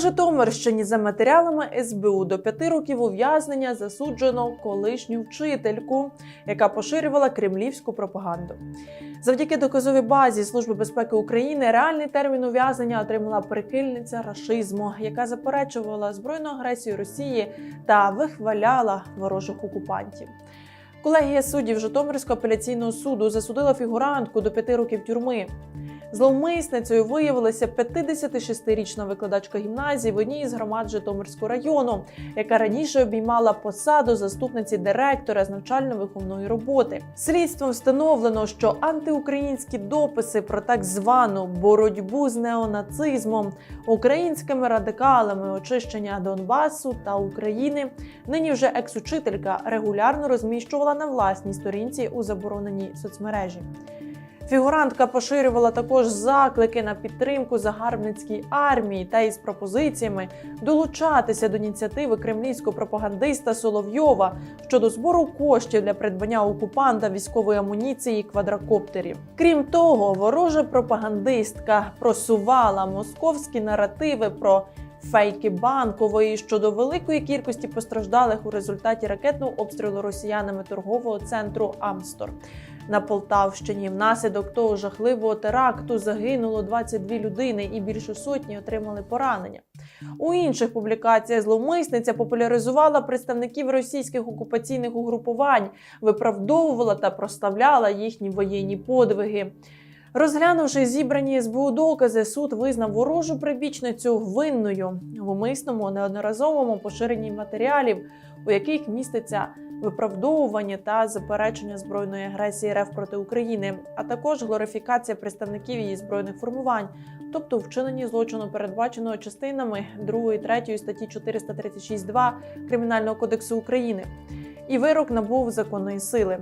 Житомирщині за матеріалами СБУ до п'яти років ув'язнення засуджено колишню вчительку, яка поширювала кремлівську пропаганду. Завдяки доказовій базі Служби безпеки України реальний термін ув'язнення отримала прихильниця рашизму, яка заперечувала збройну агресію Росії та вихваляла ворожих окупантів. Колегія суддів Житомирського апеляційного суду засудила фігурантку до п'яти років тюрми. Зловмисницею виявилася 56-річна викладачка гімназії в одній із громад Житомирського району, яка раніше обіймала посаду заступниці директора з навчально-виховної роботи. Слідством встановлено, що антиукраїнські дописи про так звану боротьбу з неонацизмом, українськими радикалами, очищення Донбасу та України нині вже екс-учителька регулярно розміщувала на власній сторінці у забороненій соцмережі. Фігурантка поширювала також заклики на підтримку загарбницькій армії та із пропозиціями долучатися до ініціативи кремлівського пропагандиста Соловйова щодо збору коштів для придбання окупанта військової амуніції і квадрокоптерів. Крім того, ворожа пропагандистка просувала московські наративи про фейки банкової щодо великої кількості постраждалих у результаті ракетного обстрілу росіянами торгового центру Амстор. На Полтавщині внаслідок того жахливого теракту загинуло 22 людини і більше сотні отримали поранення. У інших публікаціях зловмисниця популяризувала представників російських окупаційних угрупувань, виправдовувала та проставляла їхні воєнні подвиги. Розглянувши зібрані СБУ докази, суд визнав ворожу прибічницю винною в умисному неодноразовому поширенні матеріалів, у яких міститься виправдовування та заперечення збройної агресії РФ проти України, а також глорифікація представників її збройних формувань, тобто вчинені злочину, передбаченого частинами 2 і 3 статті 436.2 Кримінального кодексу України. І вирок набув законної сили.